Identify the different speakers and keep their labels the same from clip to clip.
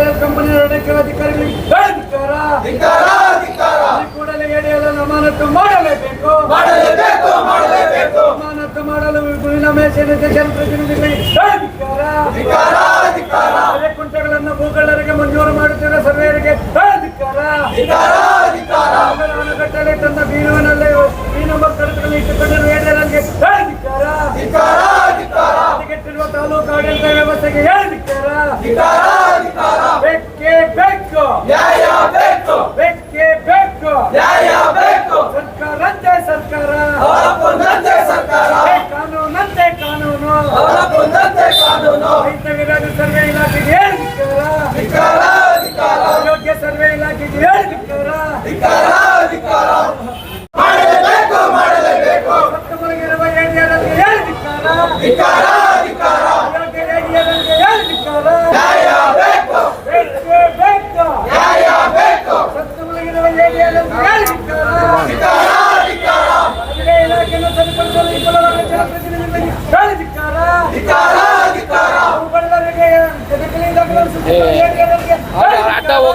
Speaker 1: ಅಧಿಕಾರಿಗಳಿಗೆ. ಧಿಕ್ಕಾರ
Speaker 2: ಧಿಕ್ಕಾರ.
Speaker 1: ಈ ಕೂಡಲೇ ಎಡೆಯಲು ಅಮಾನತು ಮಾಡಲೇಬೇಕು.
Speaker 2: ಮಾಡಲೇಬೇಕು ಮಾಡಲೇಬೇಕು.
Speaker 1: ಅಮಾನತು ಮಾಡಲು ಗುರಿನಾಮೆ ಸೇರಿದ ಜನಪ್ರತಿನಿಧಿಗಳಿಗೆ ಅದೇ ಭೂಗಳ್ಳರಿಗೆ ಮಂಜೂರು ಮಾಡುತ್ತಿರುವ ಧಿಕ್ಕಾರ ಅಣೆಕಟ್ಟಲೆ ತನ್ನ ಬೀರುವಿನಲ್ಲಿ ನಂಬರ್ ಕಡತಗಳನ್ನು ಇಟ್ಟುಕೊಂಡಿರುವ ಧಿಕ್ಕಾರ ಹದಗೆಟ್ಟಿರುವ ತಾಲೂಕು ಆಡಳಿತ ವ್ಯವಸ್ಥೆಗೆ ಧಿಕ್ಕಾರ
Speaker 2: ಧಿಕ್ಕಾರ ಧಿಕ್ಕಾರ
Speaker 1: ಬೇಕೇ ಬೇಕು
Speaker 2: ನ್ಯಾಯ ಬೇಕು
Speaker 1: ಬೇಕೇ ಬೇಕು
Speaker 2: ನ್ಯಾಯ ಬೇಕು
Speaker 1: ಸರ್ಕಾರಂತೆ ಸರ್ಕಾರ
Speaker 2: ಅವರ ಕೊಂದಂತೆ ಸರ್ಕಾರ
Speaker 1: ಏ ಕಾನೂನಂತೆ ಕಾನೂನು
Speaker 2: ಅವರ ಕೊಂದಂತೆ ಕಾನೂನು
Speaker 1: ರೈತ ವಿರೋಧ ಸರ್ವೆ ಇಲಾಖೆಗೆ ಧಿಕ್ಕಾರ
Speaker 2: ಧಿಕ್ಕಾರ ಧಿಕ್ಕಾರ
Speaker 1: ಆರೋಗ್ಯ ಸರ್ವೆ ಇಲಾಖೆಗೆ ಧಿಕ್ಕಾರ
Speaker 2: ಧಿಕ್ಕಾರ ಧಿಕ್ಕಾರ ಮಾಡಲೇಬೇಕು ಮಾಡಲೇಬೇಕು
Speaker 1: ಸತ್ತ ಮಲಗಿರುವ ಏರಿಯಾದಲ್ಲಿ ಧಿಕ್ಕಾರ
Speaker 2: ಧಿಕ್ಕಾರ ಧಿಕ್ಕಾರ
Speaker 1: ಆರೋಗ್ಯ ಏರಿಯಾದಲ್ಲಿ ಧಿಕ್ಕಾರ
Speaker 2: ನ್ಯಾಯ ಬೇಕು
Speaker 1: ಬೇಕೇ ಬೇಕು
Speaker 2: ನ್ಯಾಯ ಬೇಕು
Speaker 1: ಸತ್ತು ಮಲಗಿರುವ ಏರಿಯಾದಲ್ಲಿ ಧಿಕ್ಕಾರ
Speaker 2: ಧಿಕ್ಕಾರ ಧಿಕ್ಕಾರ
Speaker 1: ಅದೇ ಇಲಾಖೆಯನ್ನು ಸರಿಪಡಿಸಲು ವಿಫಲವಾದ ಜನಪ್ರತಿನಿಧಿಗಳಿಗೆ ಧಿಕ್ಕಾರ
Speaker 2: ಧಿಕ್ಕಾರ ಧಿಕ್ಕಾರ
Speaker 1: ಅವುಗಳಿಗೆ ಜಗತ್ತಿನಿಂದ ಏರಿಯಾಗಳಿಗೆ
Speaker 3: ಅಡ್ಡ ಹೋಗ್ತದೆ ಅವ್ರಿಗೆ
Speaker 2: ಧಿಕ್ಕಾರ ಧಿಕ್ಕಾರ
Speaker 3: ಹೋಗ್ಲಿ ಫ್ಲಾಗ್ ಹಿಂದಕ್ಕೆ
Speaker 2: ನ್ಯಾಯ ಬೇಕು
Speaker 1: ಸತ್ತು ಮಲಗಿರುವ ಏರಿಯಾದಲ್ಲಿ
Speaker 2: ಅವರ ಕೊಂದಂತೆ ಸರ್ಕಾರ
Speaker 1: ಕಾನೂನಂತೆ ಕಾನೂನು
Speaker 2: ಅವರ ಕೊಂದಂತೆ ಕಾನೂನು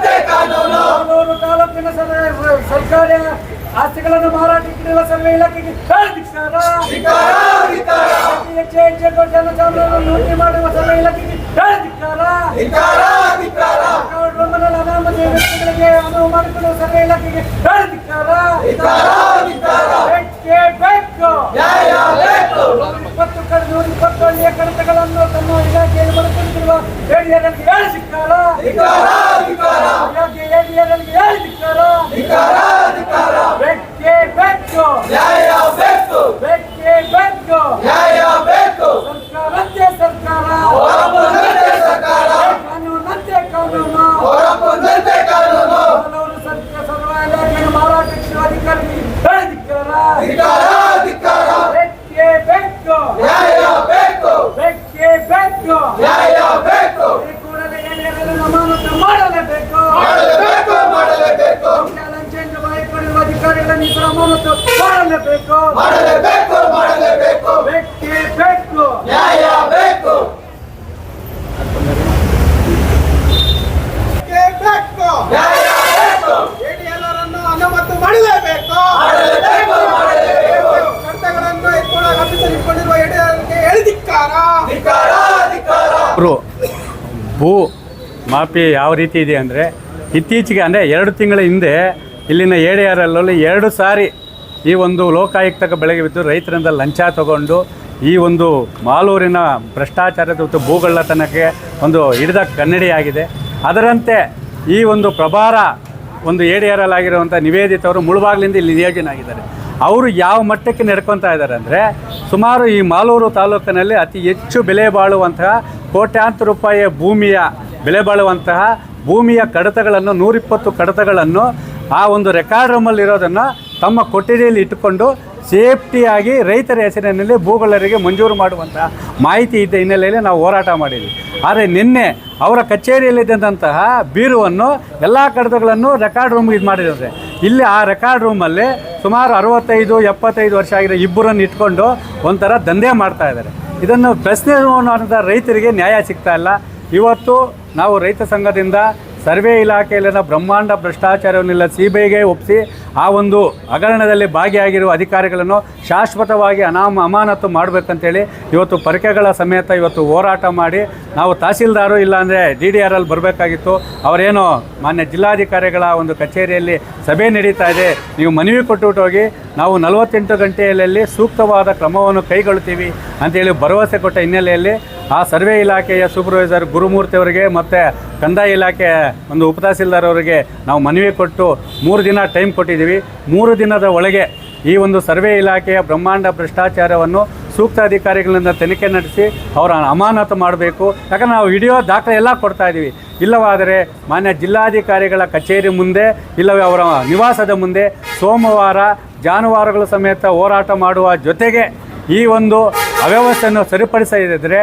Speaker 1: ಬೆಂಗಳೂರು ತಾಲೂಕಿನ ಸರ್- ಸರ್ಕಾರ ಆಸ್ತಿಗಳನ್ನು ಮಾರಾಟಕ್ಕಿರುವ ಸರ್ವೆ ಇಲಾಖೆಗೆ ಹೆಚ್ಚು ಹೆಚ್ಚು ಜನಸಾಮಾನ್ಯರನ್ನು ಲೂಟಿ ಮಾಡುವ ಸರ್ವೆ ಇಲಾಖೆಗೆ ಧಿಕ್ಕಾರ ವ್ಯಕ್ತಿಗಳಿಗೆ ಅನುವು ಮಾಡಿಕೊಳ್ಳುವ ಸರ್ವೆ ಇಲಾಖೆಗೆ ಇಪ್ಪತ್ತು ಕಡೆ ನೂರ ಇಪ್ಪತ್ತು ಹಳ್ಳಿಯ ಕಡತಗಳನ್ನು ತಮ್ಮ ಇಲಾಖೆಯಲ್ಲಿ ಏರಿಯಾಗಳಿಗೆ ಧಿಕ್ಕಾರ
Speaker 2: ಧಿಕ್ಕಾರ ಧಿಕ್ಕಾರ
Speaker 1: ಇಲಾಖೆ ಏರಿಯಾಗಳಿಗೆ ಧಿಕ್ಕಾರ
Speaker 2: ಧಿಕ್ಕಾರ ಧಿಕ್ಕಾರ
Speaker 1: ಬೇಕೇ ಬೇಕು
Speaker 2: ನ್ಯಾಯ ಬೇಕು
Speaker 1: ಬೇಕೇ ಬೇಕು
Speaker 2: ನ್ಯಾಯ ಬೇಕು
Speaker 1: ಸರ್ಕಾರಂತೆ ಸರ್ಕಾರ
Speaker 2: ಅವರ ಕೊಂದಂತೆ ಸರ್ಕಾರ
Speaker 1: ಕಾನೂನಂತೆ ಕಾನೂನು
Speaker 2: ಅವರ ಕೊಂದಂತೆ ಕಾನೂನು
Speaker 1: ಹಲವರು ಸರ್ಕಾರ ಸರ್ವ ಇಲಾಖೆಯ ಮಾರಾಟಕ್ಕೆ ಅಧಿಕಾರಿಗಳಿಗೆ ಧಿಕ್ಕಾರ
Speaker 2: ಧಿಕ್ಕಾರ ಧಿಕ್ಕಾರ
Speaker 1: ಬೇಕೇ ಬೇಕು
Speaker 2: ನ್ಯಾಯ ಬೇಕು
Speaker 1: ಬೇಕೇ ಬೇಕು
Speaker 2: ನ್ಯಾಯ ಬೇಕು
Speaker 1: ಈ ಕೂಡಲೇ ಏರಿಯಾದಲ್ಲಿ ಅಮಾನತು ಮಾಡಲೇಬೇಕು
Speaker 2: ಮಾಡಲೇಬೇಕು ಮಾಡಲೇಬೇಕು
Speaker 1: ಚಾಲೆಂಜ್ ಎಂದು ಮಾಡಿಕೊಂಡಿರುವ ಅಧಿಕಾರಿಗಳನ್ನು ಈ ಅಮಾನತು ಮಾಡಲೇಬೇಕು
Speaker 2: ಮಾಡಲೇಬೇಕು ಮಾಡಲೇಬೇಕು
Speaker 1: ಬೇಕೇ ಬೇಕು
Speaker 2: ನ್ಯಾಯ ಬೇಕು ನ್ಯಾಯ ಬೇಕು
Speaker 4: ಎಲ್ಲರನ್ನು ಅನುಮತಿ ಮಾಡಲೇಬೇಕು
Speaker 2: ಮಾಡಲೇಬೇಕು ಮಾಡಲೇಬೇಕು
Speaker 4: ಕರ್ತಗಳನ್ನು ಇಟ್ಕೊಂಡು ಆಫೀಸಲ್ಲಿ ಇಟ್ಕೊಂಡಿರುವ ಎಡೆಯರಿಗೆ ಹೇಳಿದಿಕ್ಕಾರ
Speaker 2: ಧಿಕ್ಕಾರ
Speaker 5: ಅವರು ಭೂ ಮಾಪಿ ಯಾವ ರೀತಿ ಇದೆ ಅಂದರೆ ಇತ್ತೀಚೆಗೆ ಅಂದರೆ ಎರಡು ತಿಂಗಳ ಹಿಂದೆ ಇಲ್ಲಿನ ಏಡಿಯಾರಲ್ಲಲ್ಲಿ ಎರಡು ಸಾರಿ ಈ ಒಂದು ಲೋಕಾಯುಕ್ತಕ್ಕೆ ಬೆಳಗ್ಗೆ ಬಿದ್ದು ರೈತರಿಂದ ಲಂಚ ತಗೊಂಡು ಈ ಒಂದು ಮಾಲೂರಿನ ಭ್ರಷ್ಟಾಚಾರದ ಮತ್ತು ಭೂಗಳ್ಳತನಕ್ಕೆ ಒಂದು ಹಿಡಿದ ಕನ್ನಡಿಯಾಗಿದೆ. ಅದರಂತೆ ಈ ಒಂದು ಪ್ರಭಾರ ಒಂದು ಏಡಿಯಾರಲ್ಲಾಗಿರುವಂಥ ನಿವೇದಿತವರು ಮುಳುಬಾಗ್ಲಿಂದ ಇಲ್ಲಿ ನಿಯೋಜನೆ ಅವರು ಯಾವ ಮಟ್ಟಕ್ಕೆ ನಡ್ಕೊತಾ ಇದ್ದಾರೆ ಅಂದರೆ ಸುಮಾರು ಈ ಮಾಲೂರು ತಾಲೂಕಿನಲ್ಲಿ ಅತಿ ಹೆಚ್ಚು ಬೆಲೆ ಬಾಳುವಂತಹ ಕೋಟ್ಯಾಂತರ ರೂಪಾಯಿಯ ಭೂಮಿಯ ಬೆಲೆ ಬಾಳುವಂತಹ ಭೂಮಿಯ ಕಡತಗಳನ್ನು, ನೂರಿಪ್ಪತ್ತು ಕಡತಗಳನ್ನು ಆ ಒಂದು ರೆಕಾರ್ಡ್ ರೂಮಲ್ಲಿರೋದನ್ನು ತಮ್ಮ ಕೊಠಡಿಯಲ್ಲಿ ಇಟ್ಟುಕೊಂಡು ಸೇಫ್ಟಿಯಾಗಿ ರೈತರ ಹೆಸರಿನಲ್ಲಿ ಭೂಗಳರಿಗೆ ಮಂಜೂರು ಮಾಡುವಂತಹ ಮಾಹಿತಿ ಇದ್ದ ಹಿನ್ನೆಲೆಯಲ್ಲಿ ನಾವು ಹೋರಾಟ ಮಾಡಿದ್ವಿ. ಆದರೆ ನಿನ್ನೆ ಅವರ ಕಚೇರಿಯಲ್ಲಿದ್ದಂತಹ ಬೀರುವನ್ನು ಎಲ್ಲ ಕಡತಗಳನ್ನು ರೆಕಾರ್ಡ್ ರೂಮ್ಗೆ ಇದು ಮಾಡಿದ್ದಾರೆ ಇಲ್ಲಿ ಆ ರೆಕಾರ್ಡ್ ರೂಮಲ್ಲಿ ಸುಮಾರು ಅರವತ್ತೈದು, ಎಪ್ಪತ್ತೈದು ವರ್ಷ ಆಗಿರೋ ಇಬ್ಬರನ್ನು ಇಟ್ಕೊಂಡು ಒಂಥರ ದಂಧೆ ಮಾಡ್ತಾ ಇದ್ದಾರೆ. ಇದನ್ನು ಪ್ರಶ್ನೆ ಅಂತ ರೈತರಿಗೆ ನ್ಯಾಯ ಸಿಗ್ತಾ ಇಲ್ಲ. ಇವತ್ತು ನಾವು ರೈತ ಸಂಘದಿಂದ ಸರ್ವೆ ಇಲಾಖೆಯಲ್ಲಿನ ಬ್ರಹ್ಮಾಂಡ ಭ್ರಷ್ಟಾಚಾರವನ್ನೆಲ್ಲ ಸಿ ಬಿ ಐಗೆ ಒಪ್ಪಿಸಿ ಆ ಒಂದು ಹಗರಣದಲ್ಲಿ ಭಾಗಿಯಾಗಿರುವ ಅಧಿಕಾರಿಗಳನ್ನು ಶಾಶ್ವತವಾಗಿ ಅನಾಮ ಅಮಾನತು ಮಾಡಬೇಕಂತೇಳಿ ಇವತ್ತು ಪರಿಕೆಗಳ ಸಮೇತ ಇವತ್ತು ಹೋರಾಟ ಮಾಡಿ ನಾವು ತಹಸೀಲ್ದಾರು ಇಲ್ಲಾಂದರೆ ಡಿ ಡಿ ಆರ್ ಅಲ್ಲಿ ಬರಬೇಕಾಗಿತ್ತು. ಅವರೇನು ಮಾನ್ಯ ಜಿಲ್ಲಾಧಿಕಾರಿಗಳ ಒಂದು ಕಚೇರಿಯಲ್ಲಿ ಸಭೆ ನಡೀತಾ ಇದೆ. ನೀವು ಮನವಿ ಕೊಟ್ಟುಬಿಟ್ಟು ಹೋಗಿ, ನಾವು ನಲವತ್ತೆಂಟು ಗಂಟೆಯಲ್ಲಿ ಸೂಕ್ತವಾದ ಕ್ರಮವನ್ನು ಕೈಗೊಳ್ತೀವಿ ಅಂತೇಳಿ ಭರವಸೆ ಕೊಟ್ಟ ಹಿನ್ನೆಲೆಯಲ್ಲಿ ಆ ಸರ್ವೆ ಇಲಾಖೆಯ ಸೂಪರ್ವೈಸರ್ ಗುರುಮೂರ್ತಿ ಅವರಿಗೆ ಮತ್ತು ಕಂದಾಯ ಇಲಾಖೆ ಒಂದು ಉಪತಹಸೀಲ್ದಾರ್ ಅವರಿಗೆ ನಾವು ಮನವಿ ಕೊಟ್ಟು ಮೂರು ದಿನ ಟೈಮ್ ಕೊಟ್ಟಿದ್ದೀವಿ. ಮೂರು ದಿನದ ಒಳಗೆ ಈ ಒಂದು ಸರ್ವೆ ಇಲಾಖೆಯ ಬ್ರಹ್ಮಾಂಡ ಭ್ರಷ್ಟಾಚಾರವನ್ನು ಸೂಕ್ತ ಅಧಿಕಾರಿಗಳಿಂದ ತನಿಖೆ ನಡೆಸಿ ಅವರ ಅಮಾನತು ಮಾಡಬೇಕು. ಯಾಕಂದ್ರೆ ನಾವು ವಿಡಿಯೋ ದಾಖಲೆ ಎಲ್ಲ ಕೊಡ್ತಾ ಇದ್ದೀವಿ. ಇಲ್ಲವಾದರೆ ಮಾನ್ಯ ಜಿಲ್ಲಾಧಿಕಾರಿಗಳ ಕಚೇರಿ ಮುಂದೆ ಇಲ್ಲವೇ ಅವರ ನಿವಾಸದ ಮುಂದೆ ಸೋಮವಾರ ಜಾನುವಾರುಗಳ ಸಮೇತ ಹೋರಾಟ ಮಾಡುವ ಜೊತೆಗೆ ಈ ಒಂದು ಅವ್ಯವಸ್ಥೆಯನ್ನು ಸರಿಪಡಿಸದಿದ್ದರೆ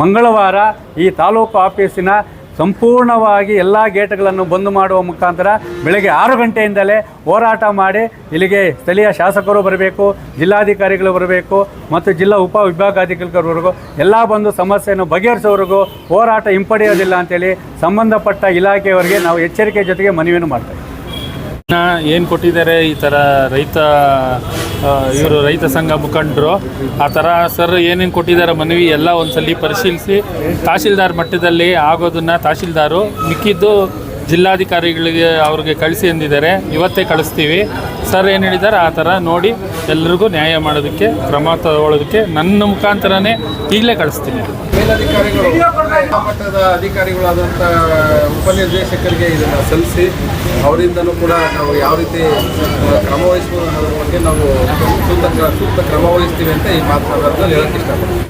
Speaker 5: ಮಂಗಳವಾರ ಈ ತಾಲೂಕು ಆಫೀಸಿನ ಸಂಪೂರ್ಣವಾಗಿ ಎಲ್ಲ ಗೇಟ್ಗಳನ್ನು ಬಂದ್ ಮಾಡುವ ಮುಖಾಂತರ ಬೆಳಗ್ಗೆ ಆರು ಗಂಟೆಯಿಂದಲೇ ಹೋರಾಟ ಮಾಡಿ ಇಲ್ಲಿಗೆ ಸ್ಥಳೀಯ ಶಾಸಕರು ಬರಬೇಕು, ಜಿಲ್ಲಾಧಿಕಾರಿಗಳು ಬರಬೇಕು ಮತ್ತು ಜಿಲ್ಲಾ ಉಪ ವಿಭಾಗಾಧಿಕಾರಿಗಳವರೆಗೂ ಎಲ್ಲ ಬಂದು ಸಮಸ್ಯೆಯನ್ನು ಬಗೆಹರಿಸೋವರೆಗೂ ಹೋರಾಟ ಹಿಂಪಡೆಯೋದಿಲ್ಲ ಅಂತೇಳಿ ಸಂಬಂಧಪಟ್ಟ ಇಲಾಖೆಯವರಿಗೆ ನಾವು ಎಚ್ಚರಿಕೆ ಜೊತೆಗೆ ಮನವಿಯನ್ನು ಮಾಡ್ತೇವೆ
Speaker 6: ಏನು ಕೊಟ್ಟಿದ್ದಾರೆ ಈ ಥರ ರೈತ ಇವರು ರೈತ ಸಂಘ ಮುಖಂಡರು, ಆ ಥರ ಸರ್ ಏನೇನು ಕೊಟ್ಟಿದ್ದಾರೆ ಮನವಿ ಎಲ್ಲ ಒಂದ್ಸಲಿ ಪರಿಶೀಲಿಸಿ. ತಹಶೀಲ್ದಾರ್ ಮಟ್ಟದಲ್ಲಿ ಆಗೋದನ್ನು ತಹಶೀಲ್ದಾರು ಮಿಕ್ಕಿದ್ದು ಜಿಲ್ಲಾಧಿಕಾರಿಗಳಿಗೆ ಅವ್ರಿಗೆ ಕಳಿಸಿ ಅಂದಿದ್ದಾರೆ ಇವತ್ತೇ ಕಳಿಸ್ತೀವಿ. ಸರ್ ಏನು ಹೇಳಿದ್ದಾರೆ ಆ ಥರ ನೋಡಿ ಎಲ್ರಿಗೂ ನ್ಯಾಯ ಮಾಡೋದಕ್ಕೆ, ಕ್ರಮ ತಗೊಳ್ಳೋದಕ್ಕೆ ನನ್ನ ಮುಖಾಂತರನೇ ಈಗಲೇ ಕಳಿಸ್ತೀನಿ.
Speaker 4: ಮಟ್ಟದ ಅಧಿಕಾರಿಗಳಾದಂಥ ಉಪನಿರ್ದೇಶಕರಿಗೆ ಇದನ್ನು ಸಲ್ಲಿಸಿ, ಅವರಿಂದನೂ ಕೂಡ ನಾವು ಯಾವ ರೀತಿ ಕ್ರಮ ಅನ್ನೋದ್ರ ಬಗ್ಗೆ ನಾವು ಸೂಕ್ತ ಸೂಕ್ತ ಕ್ರಮ ವಹಿಸ್ತೀವಿ ಅಂತ ಈ ಮಾತನಾಡೋದ್ರಲ್ಲಿ ಹೇಳಕ್ಕೆ ಇಷ್ಟಪಡ್ತೀನಿ.